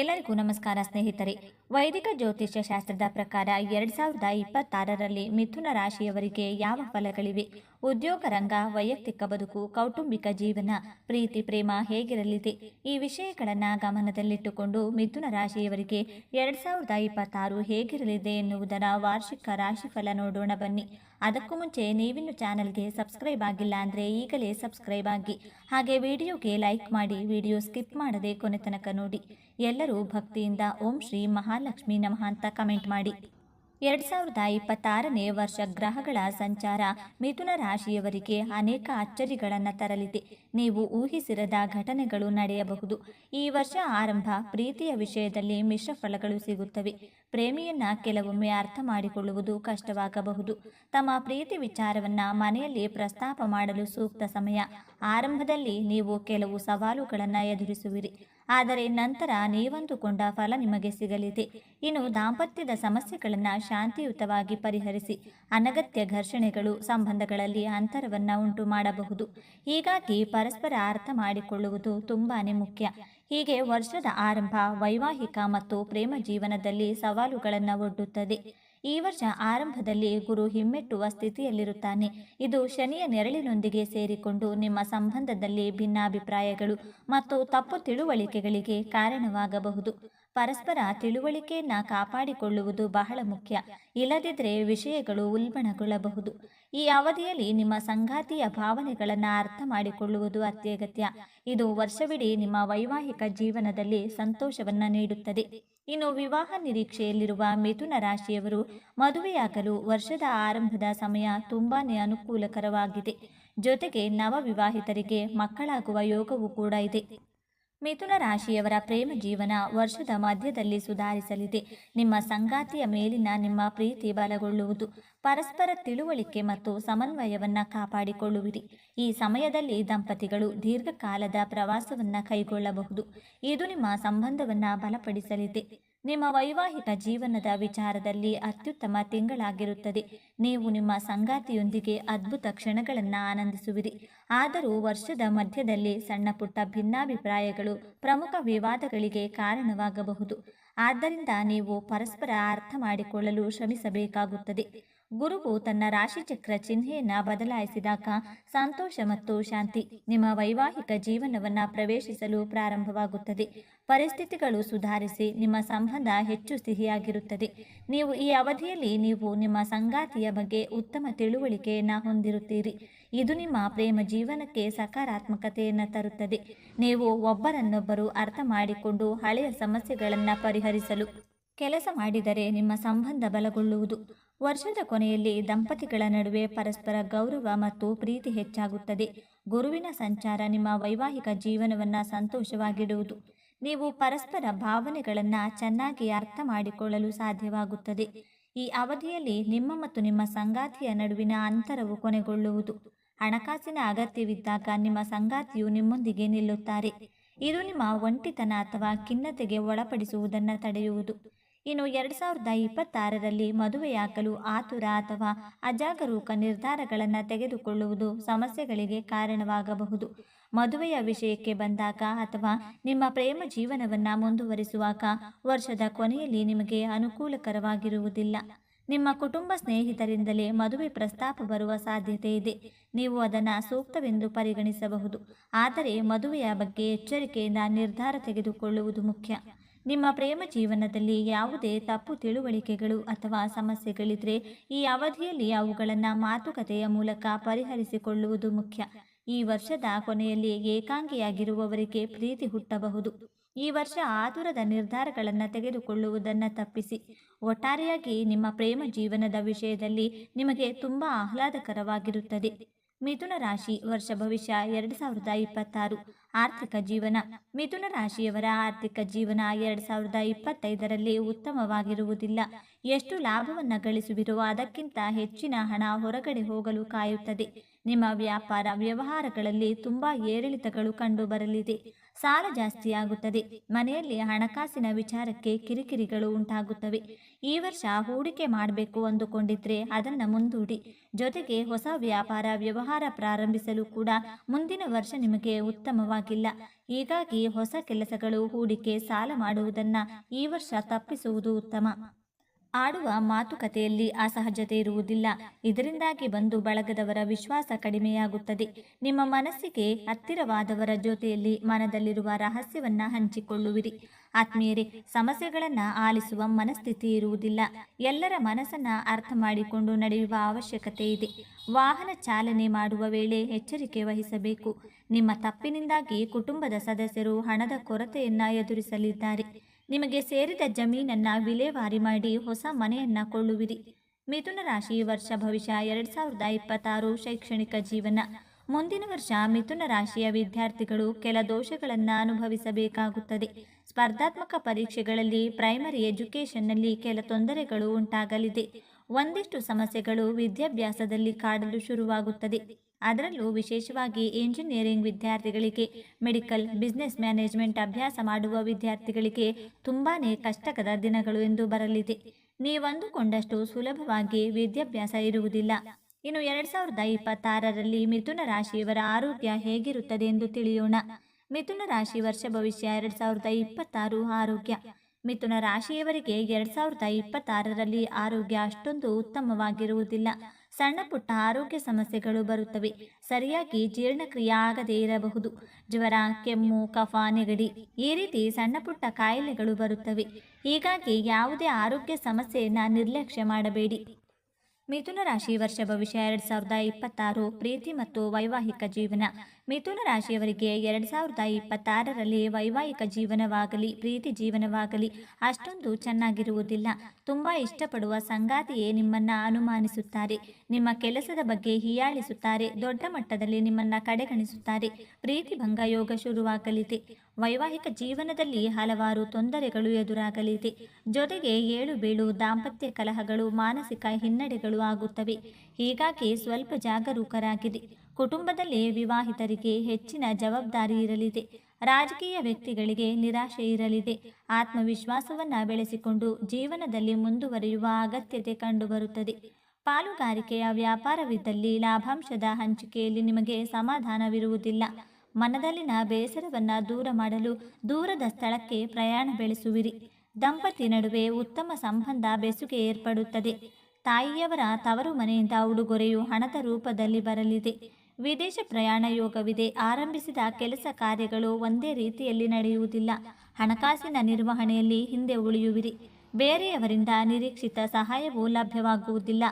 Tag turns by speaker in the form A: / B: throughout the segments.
A: ಎಲ್ಲರಿಗೂ ನಮಸ್ಕಾರ ಸ್ನೇಹಿತರೆ. ವೈದಿಕ ಜ್ಯೋತಿಷ್ಯ ಶಾಸ್ತ್ರದ ಪ್ರಕಾರ ಎರಡ್ ಸಾವಿರದ ಇಪ್ಪತ್ತಾರರಲ್ಲಿ ಮಿಥುನ ರಾಶಿಯವರಿಗೆ ಯಾವ ಫಲಗಳಿವೆ? ಉದ್ಯೋಗ ರಂಗ, ವೈಯಕ್ತಿಕ ಬದುಕು, ಕೌಟುಂಬಿಕ ಜೀವನ, ಪ್ರೀತಿ, ಪ್ರೇಮ ಹೇಗಿರಲಿದೆ? ಈ ವಿಷಯಗಳನ್ನು ಗಮನದಲ್ಲಿಟ್ಟುಕೊಂಡು ಮಿಥುನ ರಾಶಿಯವರಿಗೆ ಎರಡ್ ಸಾವಿರದ ಇಪ್ಪತ್ತಾರು ಹೇಗಿರಲಿದೆ ಎನ್ನುವುದರ ವಾರ್ಷಿಕ ರಾಶಿಫಲ ನೋಡೋಣ ಬನ್ನಿ. ಅದಕ್ಕೂ ಮುಂಚೆ ನೀವಿನ್ನು ಚಾನಲ್ಗೆ ಸಬ್ಸ್ಕ್ರೈಬ್ ಆಗಿಲ್ಲ ಅಂದರೆ ಈಗಲೇ ಸಬ್ಸ್ಕ್ರೈಬ್ ಆಗಿ. ಹಾಗೆ ವಿಡಿಯೋಗೆ ಲೈಕ್ ಮಾಡಿ, ವಿಡಿಯೋ ಸ್ಕಿಪ್ ಮಾಡದೆ ಕೊನೆ ತನಕ ನೋಡಿ. ಎಲ್ಲರೂ ಭಕ್ತಿಯಿಂದ ಓಂ ಶ್ರೀ ಮಹಾಲಕ್ಷ್ಮಿ ನಮಃ ಅಂತ ಕಮೆಂಟ್ ಮಾಡಿ. ಎರಡು ಸಾವಿರದ ಇಪ್ಪತ್ತಾರನೇ ವರ್ಷ ಗ್ರಹಗಳ ಸಂಚಾರ ಮಿಥುನ ರಾಶಿಯವರಿಗೆ ಅನೇಕ ಅಚ್ಚರಿಗಳನ್ನು ತರಲಿದೆ. ನೀವು ಊಹಿಸಿರದ ಘಟನೆಗಳು ನಡೆಯಬಹುದು. ಈ ವರ್ಷ ಆರಂಭ ಪ್ರೀತಿಯ ವಿಷಯದಲ್ಲಿ ಮಿಶ್ರ ಫಲಗಳು ಸಿಗುತ್ತವೆ. ಪ್ರೇಮಿಯನ್ನ ಕೆಲವೊಮ್ಮೆ ಅರ್ಥ ಮಾಡಿಕೊಳ್ಳುವುದು ಕಷ್ಟವಾಗಬಹುದು. ತಮ್ಮ ಪ್ರೀತಿ ವಿಚಾರವನ್ನ ಮನೆಯಲ್ಲಿ ಪ್ರಸ್ತಾಪ ಮಾಡಲು ಸೂಕ್ತ ಸಮಯ. ಆರಂಭದಲ್ಲಿ ನೀವು ಕೆಲವು ಸವಾಲುಗಳನ್ನು ಎದುರಿಸುವಿರಿ. ಆದರೆ ನಂತರ ನೀವಂದುಕೊಂಡ ಫಲ ನಿಮಗೆ ಸಿಗಲಿದೆ. ಇನ್ನು ದಾಂಪತ್ಯದ ಸಮಸ್ಯೆಗಳನ್ನು ಶಾಂತಿಯುತವಾಗಿ ಪರಿಹರಿಸಿ ಅನಗತ್ಯ ಘರ್ಷಣೆಗಳು ಸಂಬಂಧಗಳಲ್ಲಿ ಅಂತರವನ್ನು ಉಂಟು ಮಾಡಬಹುದು ಹೀಗಾಗಿ ಪರಸ್ಪರ ಅರ್ಥ ಮಾಡಿಕೊಳ್ಳುವುದು ತುಂಬಾ ಮುಖ್ಯ. ಹೀಗೆ ವರ್ಷದ ಆರಂಭ ವೈವಾಹಿಕ ಮತ್ತು ಪ್ರೇಮ ಜೀವನದಲ್ಲಿ ಸವಾಲುಗಳನ್ನು ಒಡ್ಡುತ್ತದೆ. ಈ ವರ್ಷ ಆರಂಭದಲ್ಲಿ ಗುರು ಹಿಮ್ಮೆಟ್ಟುವ ಸ್ಥಿತಿಯಲ್ಲಿರುತ್ತಾನೆ. ಇದು ಶನಿಯ ನೆರಳಿನೊಂದಿಗೆ ಸೇರಿಕೊಂಡು ನಿಮ್ಮ ಸಂಬಂಧದಲ್ಲಿ ಭಿನ್ನಾಭಿಪ್ರಾಯಗಳು ಮತ್ತು ತಪ್ಪು ತಿಳುವಳಿಕೆಗಳಿಗೆ ಕಾರಣವಾಗಬಹುದು. ಪರಸ್ಪರ ತಿಳುವಳಿಕೆಯನ್ನ ಕಾಪಾಡಿಕೊಳ್ಳುವುದು ಬಹಳ ಮುಖ್ಯ. ಇಲ್ಲದಿದ್ದರೆ ವಿಷಯಗಳು ಉಲ್ಬಣಗೊಳ್ಳಬಹುದು. ಈ ಅವಧಿಯಲ್ಲಿ ನಿಮ್ಮ ಸಂಗಾತಿಯ ಭಾವನೆಗಳನ್ನು ಅರ್ಥ ಮಾಡಿಕೊಳ್ಳುವುದು ಅತ್ಯಗತ್ಯ. ಇದು ವರ್ಷವಿಡೀ ನಿಮ್ಮ ವೈವಾಹಿಕ ಜೀವನದಲ್ಲಿ ಸಂತೋಷವನ್ನ ನೀಡುತ್ತದೆ. ಇನ್ನು ವಿವಾಹ ನಿರೀಕ್ಷೆಯಲ್ಲಿರುವ ಮಿಥುನ ರಾಶಿಯವರು ಮದುವೆಯಾಗಲು ವರ್ಷದ ಆರಂಭದ ಸಮಯ ತುಂಬಾನೇ ಅನುಕೂಲಕರವಾಗಿದೆ. ಜೊತೆಗೆ ನವವಿವಾಹಿತರಿಗೆ ಮಕ್ಕಳಾಗುವ ಯೋಗವೂ ಕೂಡ ಇದೆ. ಮಿಥುನ ರಾಶಿಯವರ ಪ್ರೇಮ ಜೀವನ ವರ್ಷದ ಮಧ್ಯದಲ್ಲಿ ಸುಧಾರಿಸಲಿದೆ. ನಿಮ್ಮ ಸಂಗಾತಿಯ ಮೇಲಿನ ನಿಮ್ಮ ಪ್ರೀತಿ ಬಲಗೊಳ್ಳುವುದು, ಪರಸ್ಪರ ತಿಳುವಳಿಕೆ ಮತ್ತು ಸಮನ್ವಯವನ್ನು ಕಾಪಾಡಿಕೊಳ್ಳುವಿರಿ. ಈ ಸಮಯದಲ್ಲಿ ದಂಪತಿಗಳು ದೀರ್ಘಕಾಲದ ಪ್ರವಾಸವನ್ನು ಕೈಗೊಳ್ಳಬಹುದು. ಇದು ನಿಮ್ಮ ಸಂಬಂಧವನ್ನು ಬಲಪಡಿಸಲಿದೆ. ನಿಮ್ಮ ವೈವಾಹಿಕ ಜೀವನದ ವಿಚಾರದಲ್ಲಿ ಅತ್ಯುತ್ತಮ ತಿಂಗಳಾಗಿರುತ್ತದೆ. ನೀವು ನಿಮ್ಮ ಸಂಗಾತಿಯೊಂದಿಗೆ ಅದ್ಭುತ ಕ್ಷಣಗಳನ್ನು ಆನಂದಿಸುವಿರಿ. ಆದರೂ ವರ್ಷದ ಮಧ್ಯದಲ್ಲಿ ಸಣ್ಣ ಪುಟ್ಟ ಭಿನ್ನಾಭಿಪ್ರಾಯಗಳು ಪ್ರಮುಖ ವಿವಾದಗಳಿಗೆ ಕಾರಣವಾಗಬಹುದು. ಆದ್ದರಿಂದ ನೀವು ಪರಸ್ಪರ ಅರ್ಥ ಮಾಡಿಕೊಳ್ಳಲು ಶ್ರಮಿಸಬೇಕಾಗುತ್ತದೆ. ಗುರುವು ತನ್ನ ರಾಶಿಚಕ್ರ ಚಿಹ್ನೆಯನ್ನ ಬದಲಾಯಿಸಿದಾಗ ಸಂತೋಷ ಮತ್ತು ಶಾಂತಿ ನಿಮ್ಮ ವೈವಾಹಿಕ ಜೀವನವನ್ನ ಪ್ರವೇಶಿಸಲು ಪ್ರಾರಂಭವಾಗುತ್ತದೆ. ಪರಿಸ್ಥಿತಿಗಳು ಸುಧಾರಿಸಿ ನಿಮ್ಮ ಸಂಬಂಧ ಹೆಚ್ಚು ಸಿಹಿಯಾಗಿರುತ್ತದೆ. ನೀವು ಈ ಅವಧಿಯಲ್ಲಿ ನೀವು ನಿಮ್ಮ ಸಂಗಾತಿಯ ಬಗ್ಗೆ ಉತ್ತಮ ತಿಳುವಳಿಕೆಯನ್ನ ಹೊಂದಿರುತ್ತೀರಿ. ಇದು ನಿಮ್ಮ ಪ್ರೇಮ ಜೀವನಕ್ಕೆ ಸಕಾರಾತ್ಮಕತೆಯನ್ನು ತರುತ್ತದೆ. ನೀವು ಒಬ್ಬರನ್ನೊಬ್ಬರು ಅರ್ಥ ಮಾಡಿಕೊಂಡು ಹಳೆಯ ಸಮಸ್ಯೆಗಳನ್ನು ಪರಿಹರಿಸಲು ಕೆಲಸ ಮಾಡಿದರೆ ನಿಮ್ಮ ಸಂಬಂಧ ಬಲಗೊಳ್ಳುವುದು. ವರ್ಷದ ಕೊನೆಯಲ್ಲಿ ದಂಪತಿಗಳ ನಡುವೆ ಪರಸ್ಪರ ಗೌರವ ಮತ್ತು ಪ್ರೀತಿ ಹೆಚ್ಚಾಗುತ್ತದೆ. ಗುರುವಿನ ಸಂಚಾರ ನಿಮ್ಮ ವೈವಾಹಿಕ ಜೀವನವನ್ನು ಸಂತೋಷವಾಗಿಡುವುದು. ನೀವು ಪರಸ್ಪರ ಭಾವನೆಗಳನ್ನು ಚೆನ್ನಾಗಿ ಅರ್ಥ ಮಾಡಿಕೊಳ್ಳಲು ಸಾಧ್ಯವಾಗುತ್ತದೆ. ಈ ಅವಧಿಯಲ್ಲಿ ನಿಮ್ಮ ಮತ್ತು ನಿಮ್ಮ ಸಂಗಾತಿಯ ನಡುವಿನ ಅಂತರವು ಕೊನೆಗೊಳ್ಳುವುದು. ಹಣಕಾಸಿನ ಅಗತ್ಯವಿದ್ದಾಗ ನಿಮ್ಮ ಸಂಗಾತಿಯು ನಿಮ್ಮೊಂದಿಗೆ ನಿಲ್ಲುತ್ತಾರೆ. ಇದು ನಿಮ್ಮ ಒಂಟಿತನ ಅಥವಾ ಖಿನ್ನತೆಗೆ ಒಳಪಡಿಸುವುದನ್ನು ತಡೆಯುವುದು. ಇನ್ನು ಎರಡು ಸಾವಿರದ ಇಪ್ಪತ್ತಾರರಲ್ಲಿ ಮದುವೆಯಾಗಲು ಆತುರ ಅಥವಾ ಅಜಾಗರೂಕ ನಿರ್ಧಾರಗಳನ್ನು ತೆಗೆದುಕೊಳ್ಳುವುದು ಸಮಸ್ಯೆಗಳಿಗೆ ಕಾರಣವಾಗಬಹುದು. ಮದುವೆಯ ವಿಷಯಕ್ಕೆ ಬಂದಾಗ ಅಥವಾ ನಿಮ್ಮ ಪ್ರೇಮ ಜೀವನವನ್ನು ಮುಂದುವರಿಸುವಾಗ ವರ್ಷದ ಕೊನೆಯಲ್ಲಿ ನಿಮಗೆ ಅನುಕೂಲಕರವಾಗಿರುವುದಿಲ್ಲ. ನಿಮ್ಮ ಕುಟುಂಬ ಸ್ನೇಹಿತರಿಂದಲೇ ಮದುವೆ ಪ್ರಸ್ತಾಪ ಬರುವ ಸಾಧ್ಯತೆ ಇದೆ. ನೀವು ಅದನ್ನು ಸೂಕ್ತವೆಂದು ಪರಿಗಣಿಸಬಹುದು. ಆದರೆ ಮದುವೆಯ ಬಗ್ಗೆ ಎಚ್ಚರಿಕೆಯಿಂದ ನಿರ್ಧಾರ ತೆಗೆದುಕೊಳ್ಳುವುದು ಮುಖ್ಯ. ನಿಮ್ಮ ಪ್ರೇಮ ಜೀವನದಲ್ಲಿ ಯಾವುದೇ ತಪ್ಪು ತಿಳುವಳಿಕೆಗಳು ಅಥವಾ ಸಮಸ್ಯೆಗಳಿದ್ರೆ ಈ ಅವಧಿಯಲ್ಲಿ ಅವುಗಳನ್ನು ಮಾತುಕತೆಯ ಮೂಲಕ ಪರಿಹರಿಸಿಕೊಳ್ಳುವುದು ಮುಖ್ಯ. ಈ ವರ್ಷದ ಕೊನೆಯಲ್ಲಿ ಏಕಾಂಗಿಯಾಗಿರುವವರಿಗೆ ಪ್ರೀತಿ ಹುಟ್ಟಬಹುದು. ಈ ವರ್ಷ ಆತುರದ ನಿರ್ಧಾರಗಳನ್ನು ತೆಗೆದುಕೊಳ್ಳುವುದನ್ನು ತಪ್ಪಿಸಿ. ಒಟ್ಟಾರೆಯಾಗಿ ನಿಮ್ಮ ಪ್ರೇಮ ಜೀವನದ ವಿಷಯದಲ್ಲಿ ನಿಮಗೆ ತುಂಬ ಆಹ್ಲಾದಕರವಾಗಿರುತ್ತದೆ. ಮಿಥುನ ರಾಶಿ ವರ್ಷ ಭವಿಷ್ಯ ಎರಡು ಸಾವಿರದ ಇಪ್ಪತ್ತಾರು. ಆರ್ಥಿಕ ಜೀವನ. ಮಿಥುನ ರಾಶಿಯವರ ಆರ್ಥಿಕ ಜೀವನ ಎರಡು ಸಾವಿರದ ಇಪ್ಪತ್ತೈದರಲ್ಲಿ ಉತ್ತಮವಾಗಿರುವುದಿಲ್ಲ. ಎಷ್ಟು ಲಾಭವನ್ನು ಗಳಿಸುವಿರೋ ಅದಕ್ಕಿಂತ ಹೆಚ್ಚಿನ ಹಣ ಹೊರಗಡೆ ಹೋಗಲು ಕಾಯುತ್ತದೆ. ನಿಮ್ಮ ವ್ಯಾಪಾರ ವ್ಯವಹಾರಗಳಲ್ಲಿ ತುಂಬ ಏರಿಳಿತಗಳು ಕಂಡುಬರಲಿದೆ ಸಾಲ ಜಾಸ್ತಿಯಾಗುತ್ತದೆ. ಮನೆಯಲ್ಲಿ ಹಣಕಾಸಿನ ವಿಚಾರಕ್ಕೆ ಕಿರಿಕಿರಿಗಳು ಉಂಟಾಗುತ್ತವೆ. ಈ ವರ್ಷ ಹೂಡಿಕೆ ಮಾಡಬೇಕು ಅಂದುಕೊಂಡಿದ್ರೆ ಅದನ್ನು ಮುಂದೂಡಿ. ಜೊತೆಗೆ ಹೊಸ ವ್ಯಾಪಾರ ವ್ಯವಹಾರ ಪ್ರಾರಂಭಿಸಲು ಕೂಡ ಮುಂದಿನ ವರ್ಷ ನಿಮಗೆ ಉತ್ತಮವಾಗಿಲ್ಲ. ಹೀಗಾಗಿ ಹೊಸ ಕೆಲಸಗಳು, ಹೂಡಿಕೆ, ಸಾಲ ಮಾಡುವುದನ್ನು ಈ ವರ್ಷ ತಪ್ಪಿಸುವುದು ಉತ್ತಮ. ಆಡುವ ಮಾತುಕತೆಯಲ್ಲಿ ಅಸಹಜತೆ ಇರುವುದಿಲ್ಲ. ಇದರಿಂದಾಗಿ ಬಂದು ಬಳಗದವರ ವಿಶ್ವಾಸ ಕಡಿಮೆಯಾಗುತ್ತದೆ. ನಿಮ್ಮ ಮನಸ್ಸಿಗೆ ಹತ್ತಿರವಾದವರ ಜೊತೆಯಲ್ಲಿ ಮನದಲ್ಲಿರುವ ರಹಸ್ಯವನ್ನ ಹಂಚಿಕೊಳ್ಳುವಿರಿ. ಆತ್ಮೀಯರೇ, ಸಮಸ್ಯೆಗಳನ್ನ ಆಲಿಸುವ ಮನಸ್ಥಿತಿ ಇರುವುದಿಲ್ಲ. ಎಲ್ಲರ ಮನಸ್ಸನ್ನ ಅರ್ಥ ಮಾಡಿಕೊಂಡು ನಡೆಯುವ ಅವಶ್ಯಕತೆ ಇದೆ. ವಾಹನ ಚಾಲನೆ ಮಾಡುವ ವೇಳೆ ಎಚ್ಚರಿಕೆ ವಹಿಸಬೇಕು. ನಿಮ್ಮ ತಪ್ಪಿನಿಂದಾಗಿ ಕುಟುಂಬದ ಸದಸ್ಯರು ಹಣದ ಕೊರತೆಯನ್ನ ಎದುರಿಸಲಿದ್ದಾರೆ. ನಿಮಗೆ ಸೇರಿದ ಜಮೀನನ್ನು ವಿಲೇವಾರಿ ಮಾಡಿ ಹೊಸ ಮನೆಯನ್ನು ಕೊಳ್ಳುವಿರಿ. ಮಿಥುನ ರಾಶಿ ವರ್ಷ ಭವಿಷ್ಯ ಎರಡ್ ಸಾವಿರದ ಇಪ್ಪತ್ತಾರು ಶೈಕ್ಷಣಿಕ ಜೀವನ. ಮುಂದಿನ ವರ್ಷ ಮಿಥುನ ರಾಶಿಯ ವಿದ್ಯಾರ್ಥಿಗಳು ಕೆಲ ದೋಷಗಳನ್ನು ಅನುಭವಿಸಬೇಕಾಗುತ್ತದೆ. ಸ್ಪರ್ಧಾತ್ಮಕ ಪರೀಕ್ಷೆಗಳಲ್ಲಿ ಪ್ರೈಮರಿ ಎಜುಕೇಷನ್ನಲ್ಲಿ ಕೆಲ ತೊಂದರೆಗಳು ಉಂಟಾಗಲಿದೆ. ಒಂದಿಷ್ಟು ಸಮಸ್ಯೆಗಳು ವಿದ್ಯಾಭ್ಯಾಸದಲ್ಲಿ ಕಾಡಲು ಶುರುವಾಗುತ್ತದೆ. ಅದರಲ್ಲೂ ವಿಶೇಷವಾಗಿ ಇಂಜಿನಿಯರಿಂಗ್ ವಿದ್ಯಾರ್ಥಿಗಳಿಗೆ, ಮೆಡಿಕಲ್ ಬಿಸ್ನೆಸ್ ಮ್ಯಾನೇಜ್ಮೆಂಟ್ ಅಭ್ಯಾಸ ಮಾಡುವ ವಿದ್ಯಾರ್ಥಿಗಳಿಗೆ ತುಂಬಾ ಕಷ್ಟಕರ ದಿನಗಳು ಎಂದು ಬರಲಿದೆ. ನೀವಂದುಕೊಂಡಷ್ಟು ಸುಲಭವಾಗಿ ವಿದ್ಯಾಭ್ಯಾಸ ಇರುವುದಿಲ್ಲ. ಇನ್ನು ಎರಡ್ ಸಾವಿರದ ಇಪ್ಪತ್ತಾರರಲ್ಲಿ ಮಿಥುನ ರಾಶಿಯವರ ಆರೋಗ್ಯ ಹೇಗಿರುತ್ತದೆ ಎಂದು ತಿಳಿಯೋಣ. ಮಿಥುನ ರಾಶಿ ವರ್ಷ ಭವಿಷ್ಯ ಎರಡ್ ಸಾವಿರದ ಇಪ್ಪತ್ತಾರು ಆರೋಗ್ಯ. ಮಿಥುನ ರಾಶಿಯವರಿಗೆ ಎರಡ್ ಸಾವಿರದ ಇಪ್ಪತ್ತಾರರಲ್ಲಿ ಆರೋಗ್ಯ ಅಷ್ಟೊಂದು ಉತ್ತಮವಾಗಿರುವುದಿಲ್ಲ. ಸಣ್ಣ ಪುಟ್ಟ ಆರೋಗ್ಯ ಸಮಸ್ಯೆಗಳು ಬರುತ್ತವೆ. ಸರಿಯಾಗಿ ಜೀರ್ಣಕ್ರಿಯೆ ಆಗದೇ ಇರಬಹುದು. ಜ್ವರ, ಕೆಮ್ಮು, ಕಫ, ನೆಗಡಿ ಈ ರೀತಿ ಸಣ್ಣ ಪುಟ್ಟ ಕಾಯಿಲೆಗಳು ಬರುತ್ತವೆ. ಹೀಗಾಗಿ ಯಾವುದೇ ಆರೋಗ್ಯ ಸಮಸ್ಯೆಯನ್ನು ನಿರ್ಲಕ್ಷ್ಯ ಮಾಡಬೇಡಿ. ಮಿಥುನ ರಾಶಿ ವರ್ಷ ಭವಿಷ್ಯ ಎರಡು ಸಾವಿರದ ಇಪ್ಪತ್ತಾರು, ಪ್ರೀತಿ ಮತ್ತು ವೈವಾಹಿಕ ಜೀವನ. ಮಿಥುನ ರಾಶಿಯವರಿಗೆ ಎರಡು ಸಾವಿರದ ಇಪ್ಪತ್ತಾರರಲ್ಲಿ ವೈವಾಹಿಕ ಜೀವನವಾಗಲಿ, ಪ್ರೀತಿ ಜೀವನವಾಗಲಿ ಅಷ್ಟೊಂದು ಚೆನ್ನಾಗಿರುವುದಿಲ್ಲ. ತುಂಬಾ ಇಷ್ಟಪಡುವ ಸಂಗಾತಿಯೇ ನಿಮ್ಮನ್ನ ಅನುಮಾನಿಸುತ್ತಾರೆ. ನಿಮ್ಮ ಕೆಲಸದ ಬಗ್ಗೆ ಹೀಯಾಳಿಸುತ್ತಾರೆ. ದೊಡ್ಡ ಮಟ್ಟದಲ್ಲಿ ನಿಮ್ಮನ್ನ ಕಡೆಗಣಿಸುತ್ತಾರೆ. ಪ್ರೀತಿ ಭಂಗ ಯೋಗ ಶುರುವಾಗಲಿದೆ. ವೈವಾಹಿಕ ಜೀವನದಲ್ಲಿ ಹಲವಾರು ತೊಂದರೆಗಳು ಎದುರಾಗಲಿದೆ. ಜೊತೆಗೆ ಏಳು ಬೀಳು ದಾಂಪತ್ಯ ಕಲಹಗಳು, ಮಾನಸಿಕ ಹಿನ್ನಡೆಗಳು ಆಗುತ್ತವೆ. ಹೀಗಾಗಿ ಸ್ವಲ್ಪ ಜಾಗರೂಕರಾಗಿರಿ. ಕುಟುಂಬದಲ್ಲಿ ವಿವಾಹಿತರಿಗೆ ಹೆಚ್ಚಿನ ಜವಾಬ್ದಾರಿ ಇರಲಿದೆ. ರಾಜಕೀಯ ವ್ಯಕ್ತಿಗಳಿಗೆ ನಿರಾಶೆ ಇರಲಿದೆ. ಆತ್ಮವಿಶ್ವಾಸವನ್ನು ಬೆಳೆಸಿಕೊಂಡು ಜೀವನದಲ್ಲಿ ಮುಂದುವರಿಯುವ ಅಗತ್ಯತೆ ಕಂಡುಬರುತ್ತದೆ. ಪಾಲುಗಾರಿಕೆಯ ವ್ಯಾಪಾರವಿದ್ದಲ್ಲಿ ಲಾಭಾಂಶದ ಹಂಚಿಕೆಯಲ್ಲಿ ನಿಮಗೆ ಸಮಾಧಾನವಿರುವುದಿಲ್ಲ. ಮನದಲ್ಲಿನ ಬೇಸರವನ್ನು ದೂರ ಮಾಡಲು ದೂರದ ಸ್ಥಳಕ್ಕೆ ಪ್ರಯಾಣ ಬೆಳೆಸುವಿರಿ. ದಂಪತಿ ನಡುವೆ ಉತ್ತಮ ಸಂಬಂಧ ಬೆಸುಗೆ ಏರ್ಪಡುತ್ತದೆ. ತಾಯಿಯವರ ತವರು ಮನೆಯಿಂದ ಉಡುಗೊರೆಯು ಹಣದ ರೂಪದಲ್ಲಿ ಬರಲಿದೆ. ವಿದೇಶ ಪ್ರಯಾಣ ಯೋಗವಿದೆ. ಆರಂಭಿಸಿದ ಕೆಲಸ ಕಾರ್ಯಗಳು ಒಂದೇ ರೀತಿಯಲ್ಲಿ ನಡೆಯುವುದಿಲ್ಲ. ಹಣಕಾಸಿನ ನಿರ್ವಹಣೆಯಲ್ಲಿ ಹಿಂದೆ ಉಳಿಯುವಿರಿ. ಬೇರೆಯವರಿಂದ ನಿರೀಕ್ಷಿತ ಸಹಾಯವೂ ಲಭ್ಯವಾಗುವುದಿಲ್ಲ.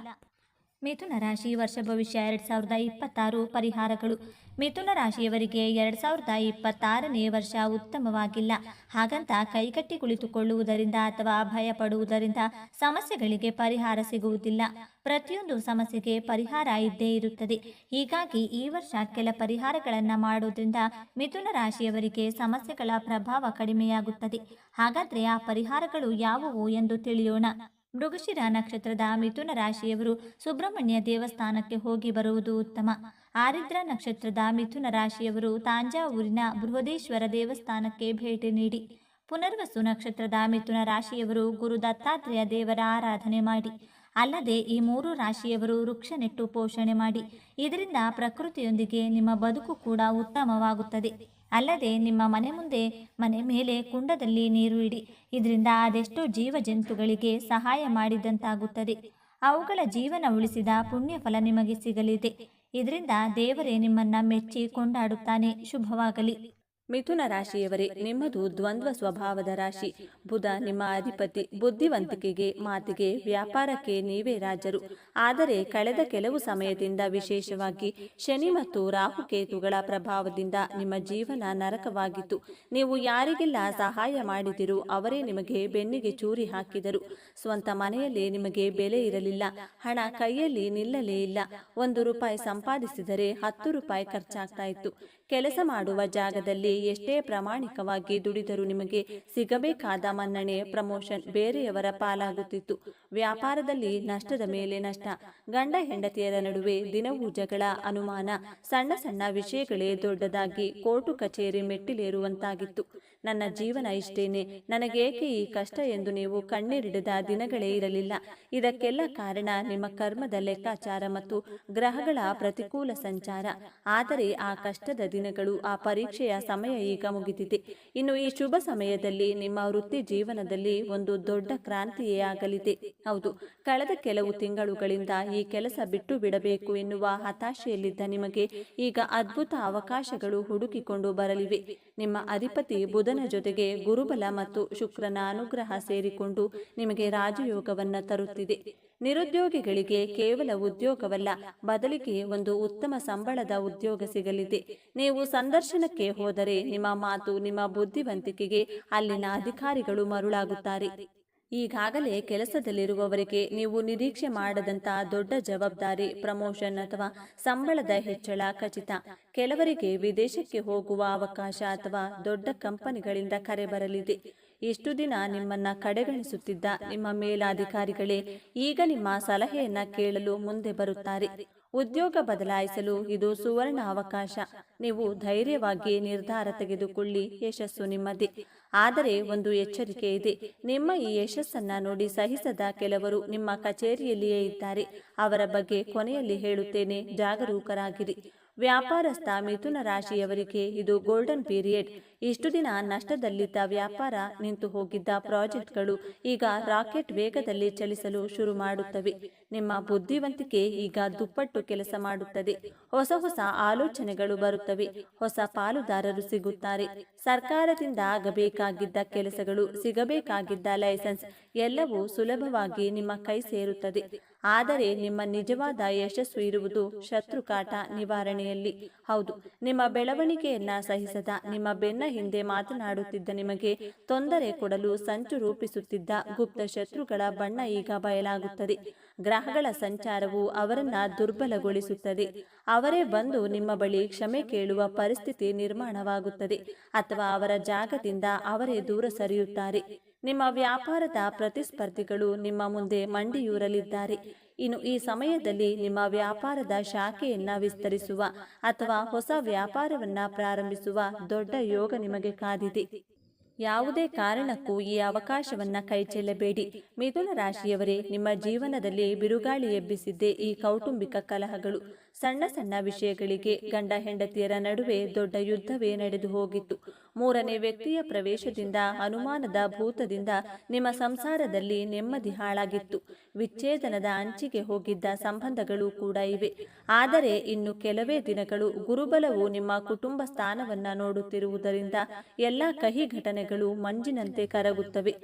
A: ಮಿಥುನ ರಾಶಿ ವರ್ಷ ಭವಿಷ್ಯ ಎರಡ್ ಸಾವಿರದ ಇಪ್ಪತ್ತಾರು ಪರಿಹಾರಗಳು. ಮಿಥುನ ರಾಶಿಯವರಿಗೆ ಎರಡ್ ಸಾವಿರದ ಇಪ್ಪತ್ತಾರನೇ ವರ್ಷ ಉತ್ತಮವಾಗಿಲ್ಲ. ಹಾಗಂತ ಕೈಕಟ್ಟಿ ಕುಳಿತುಕೊಳ್ಳುವುದರಿಂದ ಅಥವಾ ಭಯ ಪಡುವುದರಿಂದ ಸಮಸ್ಯೆಗಳಿಗೆ ಪರಿಹಾರ ಸಿಗುವುದಿಲ್ಲ. ಪ್ರತಿಯೊಂದು ಸಮಸ್ಯೆಗೆ ಪರಿಹಾರ ಇದ್ದೇ ಇರುತ್ತದೆ. ಹೀಗಾಗಿ ಈ ವರ್ಷ ಕೆಲ ಪರಿಹಾರಗಳನ್ನು ಮಾಡುವುದರಿಂದ ಮಿಥುನ ರಾಶಿಯವರಿಗೆ ಸಮಸ್ಯೆಗಳ ಪ್ರಭಾವ ಕಡಿಮೆಯಾಗುತ್ತದೆ. ಹಾಗಾದ್ರೆ ಆ ಪರಿಹಾರಗಳು ಯಾವುವು ಎಂದು ತಿಳಿಯೋಣ. ಮೃಗಶಿರ ನಕ್ಷತ್ರದ ಮಿಥುನ ರಾಶಿಯವರು ಸುಬ್ರಹ್ಮಣ್ಯ ದೇವಸ್ಥಾನಕ್ಕೆ ಹೋಗಿ ಬರುವುದು ಉತ್ತಮ. ಆರಿದ್ರ ನಕ್ಷತ್ರದ ಮಿಥುನ ರಾಶಿಯವರು ತಾಂಜಾವೂರಿನ ಬೃಹದೇಶ್ವರ ದೇವಸ್ಥಾನಕ್ಕೆ ಭೇಟಿ ನೀಡಿ. ಪುನರ್ವಸು ನಕ್ಷತ್ರದ ಮಿಥುನ ರಾಶಿಯವರು ಗುರು ದತ್ತಾತ್ರೇಯ ದೇವರ ಆರಾಧನೆ ಮಾಡಿ. ಅಲ್ಲದೆ ಈ ಮೂರು ರಾಶಿಯವರು ವೃಕ್ಷ ಪೋಷಣೆ ಮಾಡಿ. ಇದರಿಂದ ಪ್ರಕೃತಿಯೊಂದಿಗೆ ನಿಮ್ಮ ಬದುಕು ಕೂಡ ಉತ್ತಮವಾಗುತ್ತದೆ. ಅಲ್ಲದೆ ನಿಮ್ಮ ಮನೆ ಮುಂದೆ ಮನೆ ಮೇಲೆ ಕುಂಡದಲ್ಲಿ ನೀರು ಇಡಿ. ಇದರಿಂದ ಅದೆಷ್ಟೋ ಜೀವ ಜಂತುಗಳಿಗೆ ಸಹಾಯ ಮಾಡಿದಂತಾಗುತ್ತದೆ. ಅವುಗಳ ಜೀವನ ಉಳಿಸಿದ ಪುಣ್ಯ ಫಲ ನಿಮಗೆ ಸಿಗಲಿದೆ. ಇದರಿಂದ ದೇವರೇ ನಿಮ್ಮನ್ನ ಮೆಚ್ಚಿ ಕೊಂಡಾಡುತ್ತಾನೆ. ಶುಭವಾಗಲಿ.
B: ಮಿಥುನ ರಾಶಿಯವರೇ, ನಿಮ್ಮದು ದ್ವಂದ್ವ ಸ್ವಭಾವದ ರಾಶಿ. ಬುಧ ನಿಮ್ಮ ಅಧಿಪತಿ, ಬುದ್ಧಿವಂತಿಕೆಗೆ, ಮಾತಿಗೆ, ವ್ಯಾಪಾರಕ್ಕೆ ನೀವೇ ರಾಜರು. ಆದರೆ ಕಳೆದ ಕೆಲವು ಸಮಯದಿಂದ ವಿಶೇಷವಾಗಿ ಶನಿ ಮತ್ತು ರಾಹುಕೇತುಗಳ ಪ್ರಭಾವದಿಂದ ನಿಮ್ಮ ಜೀವನ ನರಕವಾಗಿತ್ತು. ನೀವು ಯಾರಿಗೆಲ್ಲ ಸಹಾಯ ಮಾಡಿದಿರೋ ಅವರೇ ನಿಮಗೆ ಬೆನ್ನಿಗೆ ಚೂರಿ ಹಾಕಿದರು. ಸ್ವಂತ ಮನೆಯಲ್ಲಿ ನಿಮಗೆ ಬೆಲೆ ಇರಲಿಲ್ಲ. ಹಣ ಕೈಯಲ್ಲಿ ನಿಲ್ಲಲೇ ಇಲ್ಲ. ಒಂದು ರೂಪಾಯಿ ಸಂಪಾದಿಸಿದರೆ ಹತ್ತು ರೂಪಾಯಿ ಖರ್ಚಾಗ್ತಾ ಇತ್ತು. ಕೆಲಸ ಮಾಡುವ ಜಾಗದಲ್ಲಿ ಎಷ್ಟೇ ಪ್ರಾಮಾಣಿಕವಾಗಿ ದುಡಿದರೂ ನಿಮಗೆ ಸಿಗಬೇಕಾದ ಮನ್ನಣೆ, ಪ್ರಮೋಷನ್ ಬೇರೆಯವರ ಪಾಲಾಗುತ್ತಿತ್ತು. ವ್ಯಾಪಾರದಲ್ಲಿ ನಷ್ಟದ ಮೇಲೆ ನಷ್ಟ. ಗಂಡ ಹೆಂಡತಿಯರ ನಡುವೆ ದಿನವೂ ಜಗಳ, ಅನುಮಾನ, ಸಣ್ಣ ಸಣ್ಣ ವಿಷಯಗಳೇ ದೊಡ್ಡದಾಗಿ ಕೋರ್ಟು ಕಚೇರಿ ಮೆಟ್ಟಿಲೇರುವಂತಾಗಿತ್ತು. ನನ್ನ ಜೀವನ ಇಷ್ಟೇನೆ. ನನಗೇಕೆ ಈ ಕಷ್ಟ ಎಂದು ನೀವು ಕಣ್ಣೀರಿಡದ ದಿನಗಳೇ ಇರಲಿಲ್ಲ. ಇದಕ್ಕೆಲ್ಲ ಕಾರಣ ನಿಮ್ಮ ಕರ್ಮದ ಲೆಕ್ಕಾಚಾರ ಮತ್ತು ಗ್ರಹಗಳ ಪ್ರತಿಕೂಲ ಸಂಚಾರ. ಆದರೆ ಆ ಕಷ್ಟದ ದಿನಗಳು ಆ ಪರೀಕ್ಷೆಯ ಸಮಯ ಈಗ ಮುಗಿದಿದೆ ಇನ್ನು ಈ ಶುಭ ಸಮಯದಲ್ಲಿ ನಿಮ್ಮ ವೃತ್ತಿ ಜೀವನದಲ್ಲಿ ಒಂದು ದೊಡ್ಡ ಕ್ರಾಂತಿಯೇ ಆಗಲಿದೆ ಹೌದು. ಕಳೆದ ಕೆಲವು ತಿಂಗಳುಗಳಿಂದ ಈ ಕೆಲಸ ಬಿಟ್ಟು ಬಿಡಬೇಕು ಎನ್ನುವ ಹತಾಶೆಯಲ್ಲಿದ್ದ ನಿಮಗೆ ಈಗ ಅದ್ಭುತ ಅವಕಾಶಗಳು ಹುಡುಕಿಕೊಂಡು ಬರಲಿವೆ. ನಿಮ್ಮ ಅಧಿಪತಿ ಬುಧನ ಜೊತೆಗೆ ಗುರುಬಲ ಮತ್ತು ಶುಕ್ರನ ಅನುಗ್ರಹ ಸೇರಿಕೊಂಡು ನಿಮಗೆ ರಾಜಯೋಗವನ್ನು ತರುತ್ತಿದೆ. ನಿರುದ್ಯೋಗಿಗಳಿಗೆ ಕೇವಲ ಉದ್ಯೋಗವಲ್ಲ, ಬದಲಿಗೆ ಒಂದು ಉತ್ತಮ ಸಂಬಳದ ಉದ್ಯೋಗ ಸಿಗಲಿದೆ. ನೀವು ಸಂದರ್ಶನಕ್ಕೆ ಹೋದರೆ ನಿಮ್ಮ ಮಾತು ನಿಮ್ಮ ಬುದ್ಧಿವಂತಿಕೆಗೆ ಅಲ್ಲಿನ ಅಧಿಕಾರಿಗಳು ಮರುಳಾಗುತ್ತಾರೆ. ಈಗಾಗಲೇ ಕೆಲಸದಲ್ಲಿರುವವರಿಗೆ ನೀವು ನಿರೀಕ್ಷೆ ಮಾಡದಂತಹ ದೊಡ್ಡ ಜವಾಬ್ದಾರಿ, ಪ್ರಮೋಷನ್ ಅಥವಾ ಸಂಬಳದ ಹೆಚ್ಚಳ ಖಚಿತ. ಕೆಲವರಿಗೆ ವಿದೇಶಕ್ಕೆ ಹೋಗುವ ಅವಕಾಶ ಅಥವಾ ದೊಡ್ಡ ಕಂಪನಿಗಳಿಂದ ಕರೆ ಬರಲಿದೆ. ಇಷ್ಟು ದಿನ ನಿಮ್ಮನ್ನ ಕಡೆಗಣಿಸುತ್ತಿದ್ದ ನಿಮ್ಮ ಮೇಲಾಧಿಕಾರಿಗಳೇ, ಈಗ ನಿಮ್ಮ ಸಲಹೆಯನ್ನ ಕೇಳಲು ಮುಂದೆ ಬರುತ್ತಾರೆ. ಉದ್ಯೋಗ ಬದಲಾಯಿಸಲು ಇದು ಸುವರ್ಣ ಅವಕಾಶ. ನೀವು ಧೈರ್ಯವಾಗಿ ನಿರ್ಧಾರ ತೆಗೆದುಕೊಳ್ಳಿ, ಯಶಸ್ಸು ನಿಮ್ಮದೇ. ಆದರೆ ಒಂದು ಎಚ್ಚರಿಕೆ ಇದೆ. ನಿಮ್ಮ ಈ ಯಶಸ್ಸನ್ನ ನೋಡಿ ಸಹಿಸದ ಕೆಲವರು ನಿಮ್ಮ ಕಚೇರಿಯಲ್ಲಿಯೇ ಇದ್ದಾರೆ. ಅವರ ಬಗ್ಗೆ ಕೊನೆಯಲ್ಲಿ ಹೇಳುತ್ತೇನೆ, ಜಾಗರೂಕರಾಗಿರಿ. ವ್ಯಾಪಾರಸ್ಥ ಮಿಥುನ ರಾಶಿಯವರಿಗೆ ಇದು ಗೋಲ್ಡನ್ ಪೀರಿಯಡ್ ಇಷ್ಟು ದಿನ ನಷ್ಟದಲ್ಲಿದ್ದ ವ್ಯಾಪಾರ ನಿಂತು ಹೋಗಿದ್ದ ಪ್ರಾಜೆಕ್ಟ್ಗಳು ಈಗ ರಾಕೆಟ್ ವೇಗದಲ್ಲಿ ಚಲಿಸಲು ಶುರು ಮಾಡುತ್ತವೆ. ನಿಮ್ಮ ಬುದ್ಧಿವಂತಿಕೆ ಈಗ ದುಪ್ಪಟ್ಟು ಕೆಲಸ ಮಾಡುತ್ತದೆ. ಹೊಸ ಹೊಸ ಆಲೋಚನೆಗಳು ಬರುತ್ತವೆ. ಹೊಸ ಪಾಲುದಾರರು ಸಿಗುತ್ತಾರೆ. ಸರ್ಕಾರದಿಂದ ಆಗಬೇಕಾಗಿದ್ದ ಕೆಲಸಗಳು, ಸಿಗಬೇಕಾಗಿದ್ದ ಲೈಸೆನ್ಸ್ ಎಲ್ಲವೂ ಸುಲಭವಾಗಿ ನಿಮ್ಮ ಕೈ ಸೇರುತ್ತದೆ. ಆದರೆ ನಿಮ್ಮ ನಿಜವಾದ ಯಶಸ್ಸು ಇರುವುದು ಶತ್ರುಕಾಟ ನಿವಾರಣೆಯಲ್ಲಿ. ಹೌದು, ನಿಮ್ಮ ಬೆಳವಣಿಗೆಯನ್ನ ಸಹಿಸದ ನಿಮ್ಮ ಬೆನ್ನ ಹಿಂದೆ ಮಾತನಾಡುತ್ತಿದ್ದ ನಿಮಗೆ ತೊಂದರೆ ಕೊಡಲು ಸಂಚು ರೂಪಿಸುತ್ತಿದ್ದ ಗುಪ್ತ ಶತ್ರುಗಳ ಬಣ್ಣ ಈಗ ಬಯಲಾಗುತ್ತದೆ. ಗ್ರಹಗಳ ಸಂಚಾರವು ಅವರನ್ನ ದುರ್ಬಲಗೊಳಿಸುತ್ತದೆ. ಅವರೇ ಬಂದು ನಿಮ್ಮ ಬಳಿ ಕ್ಷಮೆ ಕೇಳುವ ಪರಿಸ್ಥಿತಿ ನಿರ್ಮಾಣವಾಗುತ್ತದೆ ಅಥವಾ ಅವರ ಜಾಗದಿಂದ ಅವರೇ ದೂರ ಸರಿಯುತ್ತಾರೆ. ನಿಮ್ಮ ವ್ಯಾಪಾರದ ಪ್ರತಿಸ್ಪರ್ಧಿಗಳು ನಿಮ್ಮ ಮುಂದೆ ಮಂಡಿಯೂರಲಿದ್ದಾರೆ. ಇನ್ನು ಈ ಸಮಯದಲ್ಲಿ ನಿಮ್ಮ ವ್ಯಾಪಾರದ ಶಾಖೆಯನ್ನ ವಿಸ್ತರಿಸುವ ಅಥವಾ ಹೊಸ ವ್ಯಾಪಾರವನ್ನ ಪ್ರಾರಂಭಿಸುವ ದೊಡ್ಡ ಯೋಗ ನಿಮಗೆ ಕಾದಿದೆ. ಯಾವುದೇ ಕಾರಣಕ್ಕೂ ಈ ಅವಕಾಶವನ್ನ ಕೈಚೆಲ್ಲಬೇಡಿ. ಮಿಥುನ ರಾಶಿಯವರೇ, ನಿಮ್ಮ ಜೀವನದಲ್ಲಿ ಬಿರುಗಾಳಿ ಎಬ್ಬಿಸಿದ್ದೇ ಈ ಕೌಟುಂಬಿಕ ಕಲಹಗಳು. ಸಣ್ಣ ಸಣ್ಣ ವಿಷಯಗಳಿಗೆ ಗಂಡ ಹೆಂಡತಿಯರ ನಡುವೆ ದೊಡ್ಡ ಯುದ್ಧವೇ ನಡೆದು ಹೋಗಿತ್ತು. ಮೂರನೇ ವ್ಯಕ್ತಿಯ ಪ್ರವೇಶದಿಂದ ಅನುಮಾನದ ಭೂತದಿಂದ ನಿಮ್ಮ ಸಂಸಾರದಲ್ಲಿ ನೆಮ್ಮದಿ ಹಾಳಾಗಿತ್ತು. ವಿಚ್ಛೇದನದ ಅಂಚಿಗೆ ಹೋಗಿದ್ದ ಸಂಬಂಧಗಳು ಕೂಡ ಇವೆ. ಆದರೆ ಇನ್ನು ಕೆಲವೇ ದಿನಗಳು ಗುರುಬಲವು ನಿಮ್ಮ ಕುಟುಂಬ ಸ್ಥಾನವನ್ನ ನೋಡುತ್ತಿರುವುದರಿಂದ ಎಲ್ಲ ಕಹಿ ಘಟನೆಗಳು ಮಂಜಿನಂತೆ ಕರಗುತ್ತವೆ.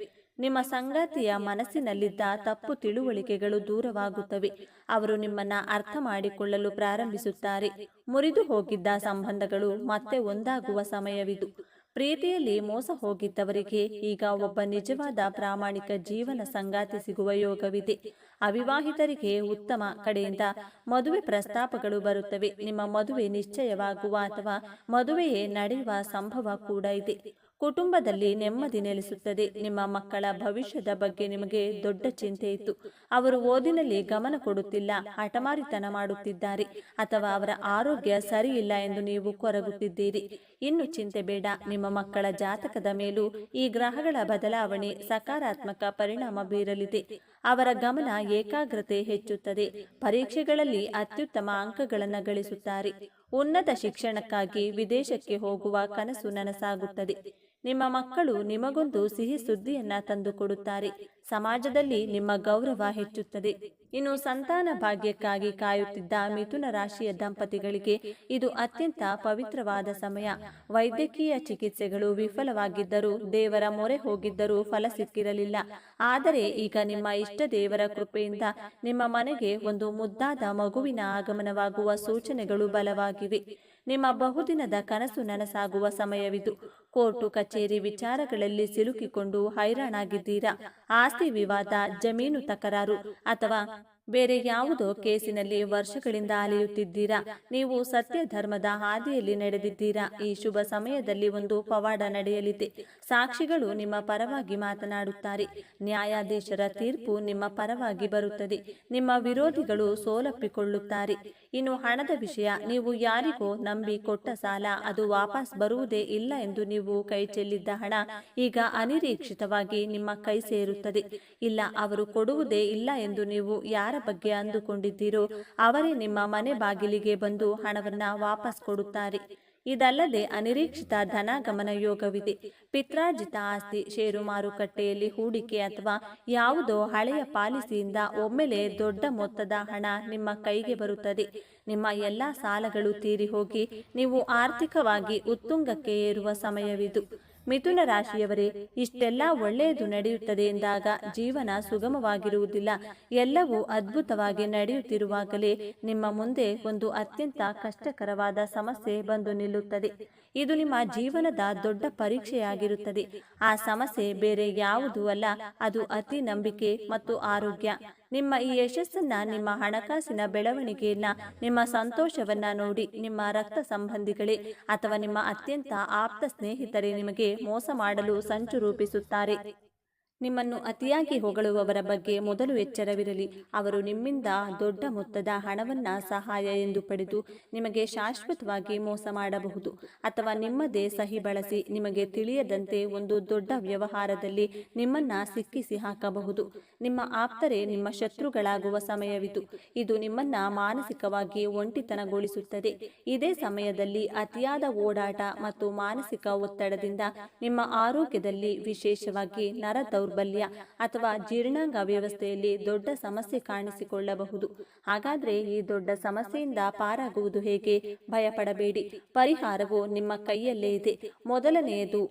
B: ನಿಮ್ಮ ಸಂಗಾತಿಯ ಮನಸ್ಸಿನಲ್ಲಿದ್ದ ತಪ್ಪು ತಿಳುವಳಿಕೆಗಳು ದೂರವಾಗುತ್ತವೆ. ಅವರು ನಿಮ್ಮನ್ನ ಅರ್ಥ ಮಾಡಿಕೊಳ್ಳಲು ಪ್ರಾರಂಭಿಸುತ್ತಾರೆ. ಮುರಿದು ಹೋಗಿದ್ದ ಸಂಬಂಧಗಳು ಮತ್ತೆ ಒಂದಾಗುವ ಸಮಯವಿದು. ಪ್ರೀತಿಯಲ್ಲಿ ಮೋಸ ಹೋಗಿದ್ದವರಿಗೆ ಈಗ ಒಬ್ಬ ನಿಜವಾದ ಪ್ರಾಮಾಣಿಕ ಜೀವನ ಸಂಗಾತಿ ಸಿಗುವ ಯೋಗವಿದೆ. ಅವಿವಾಹಿತರಿಗೆ ಉತ್ತಮ ಕಡೆಯಿಂದ ಮದುವೆ ಪ್ರಸ್ತಾಪಗಳು ಬರುತ್ತವೆ. ನಿಮ್ಮ ಮದುವೆ ನಿಶ್ಚಯವಾಗುವ ಅಥವಾ ಮದುವೆಯೇ ನಡೆಯುವ ಸಂಭವ ಕೂಡ ಇದೆ. ಕುಟುಂಬದಲ್ಲಿ ನೆಮ್ಮದಿ ನೆಲೆಸುತ್ತದೆ. ನಿಮ್ಮ ಮಕ್ಕಳ ಭವಿಷ್ಯದ ಬಗ್ಗೆ ನಿಮಗೆ ದೊಡ್ಡ ಚಿಂತೆ ಇತ್ತು. ಅವರು ಓದಿನಲ್ಲಿ ಗಮನ ಕೊಡುತ್ತಿಲ್ಲ. ಹಠಮಾರಿತನ ಮಾಡುತ್ತಿದ್ದಾರೆ. ಅಥವಾ ಅವರ ಆರೋಗ್ಯ ಸರಿಯಿಲ್ಲ ಎಂದು ನೀವು ಕೊರಗುತ್ತಿದ್ದೀರಿ. ಇನ್ನು ಚಿಂತೆ ಬೇಡ. ನಿಮ್ಮ ಮಕ್ಕಳ ಜಾತಕದ ಮೇಲೂ ಈ ಗ್ರಹಗಳ ಬದಲಾವಣೆ ಸಕಾರಾತ್ಮಕ ಪರಿಣಾಮ ಬೀರಲಿದೆ. ಅವರ ಗಮನ ಏಕಾಗ್ರತೆ ಹೆಚ್ಚುತ್ತದೆ. ಪರೀಕ್ಷೆಗಳಲ್ಲಿ ಅತ್ಯುತ್ತಮ ಅಂಕಗಳನ್ನು ಗಳಿಸುತ್ತಾರೆ. ಉನ್ನತ ಶಿಕ್ಷಣಕ್ಕಾಗಿ ವಿದೇಶಕ್ಕೆ ಹೋಗುವ ಕನಸು ನನಸಾಗುತ್ತದೆ. ನಿಮ್ಮ ಮಕ್ಕಳು ನಿಮಗೊಂದು ಸಿಹಿ ಸುದ್ದಿಯನ್ನ ತಂದುಕೊಡುತ್ತಾರೆ. ಸಮಾಜದಲ್ಲಿ ನಿಮ್ಮ ಗೌರವ ಹೆಚ್ಚುತ್ತದೆ. ಇನ್ನು ಸಂತಾನ ಭಾಗ್ಯಕ್ಕಾಗಿ ಕಾಯುತ್ತಿದ್ದ ಮಿಥುನ ರಾಶಿಯ ದಂಪತಿಗಳಿಗೆ ಇದು ಅತ್ಯಂತ ಪವಿತ್ರವಾದ ಸಮಯ. ವೈದ್ಯಕೀಯ ಚಿಕಿತ್ಸೆಗಳು ವಿಫಲವಾಗಿದ್ದರೂ, ದೇವರ ಮೊರೆ ಹೋಗಿದ್ದರೂ ಫಲ ಸಿಕ್ಕಿರಲಿಲ್ಲ. ಆದರೆ ಈಗ ನಿಮ್ಮ ಇಷ್ಟ ದೇವರ ಕೃಪೆಯಿಂದ ನಿಮ್ಮ ಮನೆಗೆ ಒಂದು ಮುದ್ದಾದ ಮಗುವಿನ ಆಗಮನವಾಗುವ ಸೂಚನೆಗಳು ಬಲವಾಗಿವೆ. ನಿಮ್ಮ ಬಹುದಿನದ ಕನಸು ನನಸಾಗುವ ಸಮಯವಿದು. ಕೋರ್ಟು, ಕಚೇರಿ ವಿಚಾರಗಳಲ್ಲಿ ಸಿಲುಕಿಕೊಂಡು ಹೈರಾಣಾಗಿದ್ದೀರಾ? ಆಸ್ತಿ ವಿವಾದ, ಜಮೀನು ತಕರಾರು ಅಥವಾ ಬೇರೆ ಯಾವುದೋ ಕೇಸಿನಲ್ಲಿ ವರ್ಷಗಳಿಂದ ಅಲೆಯುತ್ತಿದ್ದೀರಾ? ನೀವು ಸತ್ಯ ಧರ್ಮದ ಹಾದಿಯಲ್ಲಿ ನಡೆದಿದ್ದೀರಾ? ಈ ಶುಭ ಸಮಯದಲ್ಲಿ ಒಂದು ಪವಾಡ ನಡೆಯಲಿದೆ. ಸಾಕ್ಷಿಗಳು ನಿಮ್ಮ ಪರವಾಗಿ ಮಾತನಾಡುತ್ತಾರೆ. ನ್ಯಾಯಾಧೀಶರ ತೀರ್ಪು ನಿಮ್ಮ ಪರವಾಗಿ ಬರುತ್ತದೆ. ನಿಮ್ಮ ವಿರೋಧಿಗಳು ಸೋಲಪ್ಪಿಕೊಳ್ಳುತ್ತಾರೆ. ಇನ್ನು ಹಣದ ವಿಷಯ ನೀವು ಯಾರಿಗೋ ನಂಬಿ ಕೊಟ್ಟ ಸಾಲ ಅದು ವಾಪಸ್ ಬರುವುದೇ ಇಲ್ಲ ಎಂದು ನೀವು ಕೈ ಚೆಲ್ಲಿದ್ದ ಹಣ ಈಗ ಅನಿರೀಕ್ಷಿತವಾಗಿ ನಿಮ್ಮ ಕೈ ಸೇರುತ್ತದೆ. ಇಲ್ಲ ಅವರು ಕೊಡುವುದೇ ಇಲ್ಲ ಎಂದು ನೀವು ಯಾರ ಬಗ್ಗೆ ಅಂದುಕೊಂಡಿದ್ದೀರೋ ಅವರೇ ನಿಮ್ಮ ಮನೆ ಬಾಗಿಲಿಗೆ ಬಂದು ಹಣವನ್ನ ವಾಪಸ್ ಕೊಡುತ್ತಾರೆ. ಇದಲ್ಲದೆ ಅನಿರೀಕ್ಷಿತ ಧನಾಗಮನ ಯೋಗವಿದೆ. ಪಿತ್ರಾರ್ಜಿತ ಆಸ್ತಿ, ಷೇರು ಮಾರುಕಟ್ಟೆಯಲ್ಲಿ ಹೂಡಿಕೆ ಅಥವಾ ಯಾವುದೋ ಹಳೆಯ ಪಾಲಿಸಿಯಿಂದ ಒಮ್ಮೆಲೆ ದೊಡ್ಡ ಮೊತ್ತದ ಹಣ ನಿಮ್ಮ ಕೈಗೆ ಬರುತ್ತದೆ. ನಿಮ್ಮ ಎಲ್ಲ ಸಾಲಗಳು ತೀರಿ ಹೋಗಿ ನೀವು ಆರ್ಥಿಕವಾಗಿ ಉತ್ತುಂಗಕ್ಕೆ ಏರುವ ಸಮಯವಿದು. ಮಿಥುನ ರಾಶಿಯವರೇ, ಇಷ್ಟೆಲ್ಲ ಒಳ್ಳೆಯದು ನಡೆಯುತ್ತದೆ ಎಂದಾಗ ಜೀವನ ಸುಗಮವಾಗಿರುವುದಿಲ್ಲ. ಎಲ್ಲವೂ ಅದ್ಭುತವಾಗಿ ನಡೆಯುತ್ತಿರುವಾಗಲೇ ನಿಮ್ಮ ಮುಂದೆ ಒಂದು ಅತ್ಯಂತ ಕಷ್ಟಕರವಾದ ಸಮಸ್ಯೆ ಬಂದು ನಿಲ್ಲುತ್ತದೆ. ಇದು ನಿಮ್ಮ ಜೀವನದ ದೊಡ್ಡ ಪರೀಕ್ಷೆಯಾಗಿರುತ್ತದೆ. ಆ ಸಮಸ್ಯೆ ಬೇರೆ ಯಾವುದೂ ಅಲ್ಲ, ಅದು ಅತಿ ನಂಬಿಕೆ ಮತ್ತು ಆರೋಗ್ಯ. ನಿಮ್ಮ ಈ ಯಶಸ್ಸನ್ನ, ನಿಮ್ಮ ಹಣಕಾಸಿನ ಬೆಳವಣಿಗೆಯನ್ನ, ನಿಮ್ಮ ಸಂತೋಷವನ್ನ ನೋಡಿ, ನಿಮ್ಮ ರಕ್ತ ಸಂಬಂಧಿಗಳೇ ಅಥವಾ ನಿಮ್ಮ ಅತ್ಯಂತ ಆಪ್ತ ಸ್ನೇಹಿತರೇ ನಿಮಗೆ ಮೋಸ ಮಾಡಲು ಸಂಚು ರೂಪಿಸುತ್ತಾರೆ. ನಿಮ್ಮನ್ನು ಅತಿಯಾಗಿ ಹೊಗಳುವವರ ಬಗ್ಗೆ ಮೊದಲು ಎಚ್ಚರವಿರಲಿ. ಅವರು ನಿಮ್ಮಿಂದ ದೊಡ್ಡ ಮೊತ್ತದ ಹಣವನ್ನ ಸಹಾಯ ಎಂದು ಪಡೆದು ನಿಮಗೆ ಶಾಶ್ವತವಾಗಿ ಮೋಸ ಮಾಡಬಹುದು. ಅಥವಾ ನಿಮ್ಮದೇ ಸಹಿ ಬಳಸಿ ನಿಮಗೆ ತಿಳಿಯದಂತೆ ಒಂದು ದೊಡ್ಡ ವ್ಯವಹಾರದಲ್ಲಿ ನಿಮ್ಮನ್ನ ಸಿಕ್ಕಿಸಿ ಹಾಕಬಹುದು. ನಿಮ್ಮ ಆಪ್ತರೇ ನಿಮ್ಮ ಶತ್ರುಗಳಾಗುವ ಸಮಯವಿದು. ಇದು ನಿಮ್ಮನ್ನ ಮಾನಸಿಕವಾಗಿ ಒಂಟಿತನಗೊಳಿಸುತ್ತದೆ. ಇದೇ ಸಮಯದಲ್ಲಿ ಅತಿಯಾದ ಓಡಾಟ ಮತ್ತು ಮಾನಸಿಕ ಒತ್ತಡದಿಂದ ನಿಮ್ಮ ಆರೋಗ್ಯದಲ್ಲಿ ವಿಶೇಷವಾಗಿ ನರ ದೌರ್ಬಲ್ಯ ಅಥವಾ ಜೀರ್ಣಾಂಗ ವ್ಯವಸ್ಥೆಯಲ್ಲಿ ದೊಡ್ಡ ಸಮಸ್ಯೆ ಕಾಣಿಸಿಕೊಳ್ಳಬಹುದು. ಹಾಗಾದ್ರೆ ಈ ದೊಡ್ಡ ಸಮಸ್ಯೆಯಿಂದ ಪಾರಾಗುವುದು ಹೇಗೆ? ಭಯಪಡಬೇಡಿ. ಪರಿಹಾರವು ನಿಮ್ಮ ಕೈಯಲ್ಲೇ ಇದೆ. ಮೊದಲನೆಯದು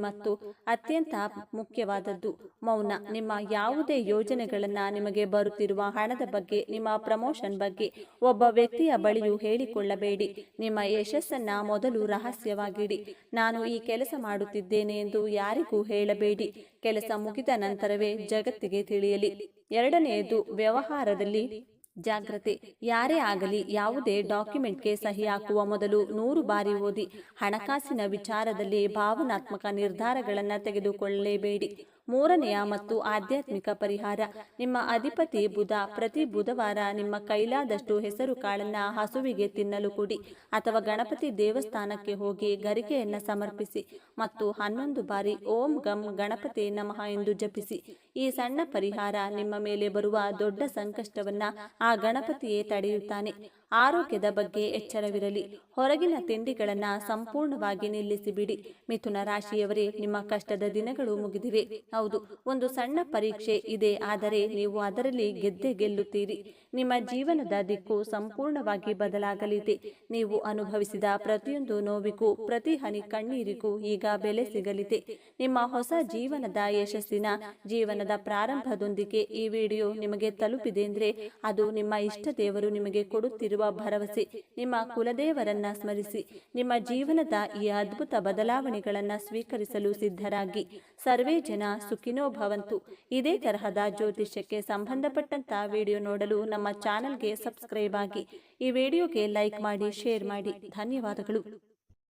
B: ಮತ್ತು ಅತ್ಯಂತ ಮುಖ್ಯವಾದದ್ದು, ಮೌನ. ನಿಮ್ಮ ಯಾವುದೇ ಯೋಜನೆಗಳನ್ನ ನಿಮಗೆ ಬರುತ್ತಿರುವ ಹಣದ ಬಗ್ಗೆ, ನಿಮ್ಮ ಪ್ರಮೋಷನ್ ಬಗ್ಗೆ ಒಬ್ಬ ವ್ಯಕ್ತಿಯ ಬಳಿಯೂ ಹೇಳಿಕೊಳ್ಳಬೇಡಿ. ನಿಮ್ಮ ಯಶಸ್ಸನ್ನ ಮೊದಲು ರಹಸ್ಯವಾಗಿಡಿ. ನಾನು ಈ ಕೆಲಸ ಮಾಡುತ್ತಿದ್ದೇನೆ ಎಂದು ಯಾರಿಗೂ ಹೇಳಬೇಡಿ. ಕೆಲಸ ಮುಗಿದ ನಂತರವೇ ಜಗತ್ತಿಗೆ ತಿಳಿಯಲಿ. ಎರಡನೆಯದು ವ್ಯವಹಾರದಲ್ಲಿ ಜಾಗ್ರತೆ. ಯಾರೇ ಆಗಲಿ ಯಾವುದೇ ಡಾಕ್ಯುಮೆಂಟ್ಗೆ ಸಹಿ ಹಾಕುವ ಮೊದಲು ನೂರು ಬಾರಿ ಓದಿ. ಹಣಕಾಸಿನ ವಿಚಾರದಲ್ಲಿ ಭಾವನಾತ್ಮಕ ನಿರ್ಧಾರಗಳನ್ನು ತೆಗೆದುಕೊಳ್ಳಲೇಬೇಡಿ ಮೂರನೆಯ ಮತ್ತು ಆಧ್ಯಾತ್ಮಿಕ ಪರಿಹಾರ. ನಿಮ್ಮ ಅಧಿಪತಿ ಬುಧ, ಪ್ರತಿ ಬುಧವಾರ ನಿಮ್ಮ ಕೈಲಾದಷ್ಟು ಹೆಸರು ಕಾಳನ್ನ ಹಸುವಿಗೆ ತಿನ್ನಲು ಕೊಡಿ ಅಥವಾ ಗಣಪತಿ ದೇವಸ್ಥಾನಕ್ಕೆ ಹೋಗಿ ಗರಿಕೆಯನ್ನ ಸಮರ್ಪಿಸಿ ಮತ್ತು ಹನ್ನೊಂದು ಬಾರಿ ಓಂ ಗಂ ಗಣಪತಿ ನಮಃ ಎಂದು ಜಪಿಸಿ. ಈ ಸಣ್ಣ ಪರಿಹಾರ ನಿಮ್ಮ ಮೇಲೆ ಬರುವ ದೊಡ್ಡ ಸಂಕಷ್ಟವನ್ನ ಆ ಗಣಪತಿಯೇ ತಡೆಯುತ್ತಾನೆ. ಆರೋಗ್ಯದ ಬಗ್ಗೆ ಎಚ್ಚರವಿರಲಿ. ಹೊರಗಿನ ತಿಂಡಿಗಳನ್ನು ಸಂಪೂರ್ಣವಾಗಿ ನಿಲ್ಲಿಸಿಬಿಡಿ. ಮಿಥುನ ರಾಶಿಯವರೇ, ನಿಮ್ಮ ಕಷ್ಟದ ದಿನಗಳು ಮುಗಿದಿವೆ. ಹೌದು, ಒಂದು ಸಣ್ಣ ಪರೀಕ್ಷೆ ಇದೆ. ಆದರೆ ನೀವು ಅದರಲ್ಲಿ ಗೆದ್ದೆ ಗೆಲ್ಲುತ್ತೀರಿ. ನಿಮ್ಮ ಜೀವನದ ದಿಕ್ಕು ಸಂಪೂರ್ಣವಾಗಿ ಬದಲಾಗಲಿದೆ. ನೀವು ಅನುಭವಿಸಿದ ಪ್ರತಿಯೊಂದು ನೋವಿಗೂ, ಪ್ರತಿ ಹನಿ ಕಣ್ಣೀರಿಗೂ ಈಗ ಬೆಲೆ ಸಿಗಲಿದೆ. ನಿಮ್ಮ ಹೊಸ ಜೀವನದ ಯಶಸ್ಸಿನ ಜೀವನದ ಪ್ರಾರಂಭದೊಂದಿಗೆ ಈ ವಿಡಿಯೋ ನಿಮಗೆ ತಲುಪಿದೆ ಅಂದ್ರೆ ಅದು ನಿಮ್ಮ ಇಷ್ಟ ದೇವರು ನಿಮಗೆ ಕೊಡುತ್ತಿರುವ ಭರವಸೆ. ನಿಮ್ಮ ಕುಲದೇವರನ್ನ ಸ್ಮರಿಸಿ. ನಿಮ್ಮ ಜೀವನದ ಈ ಅದ್ಭುತ ಬದಲಾವಣೆಗಳನ್ನು ಸ್ವೀಕರಿಸಲು ಸಿದ್ಧರಾಗಿ. ಸರ್ವೇ ಜನ ಸುಖಿನೋ ಭವಂತು. ಇದೇ ತರಹದ ಜ್ಯೋತಿಷ್ಯಕ್ಕೆ ಸಂಬಂಧಪಟ್ಟಂತ ವಿಡಿಯೋ ನೋಡಲು ನಮ್ಮ ಚಾನೆಲ್ಗೆ ಸಬ್ಸ್ಕ್ರೈಬ್ ಆಗಿ. ಈ ವಿಡಿಯೋಗೆ ಲೈಕ್ ಮಾಡಿ, ಶೇರ್ ಮಾಡಿ. ಧನ್ಯವಾದಗಳು.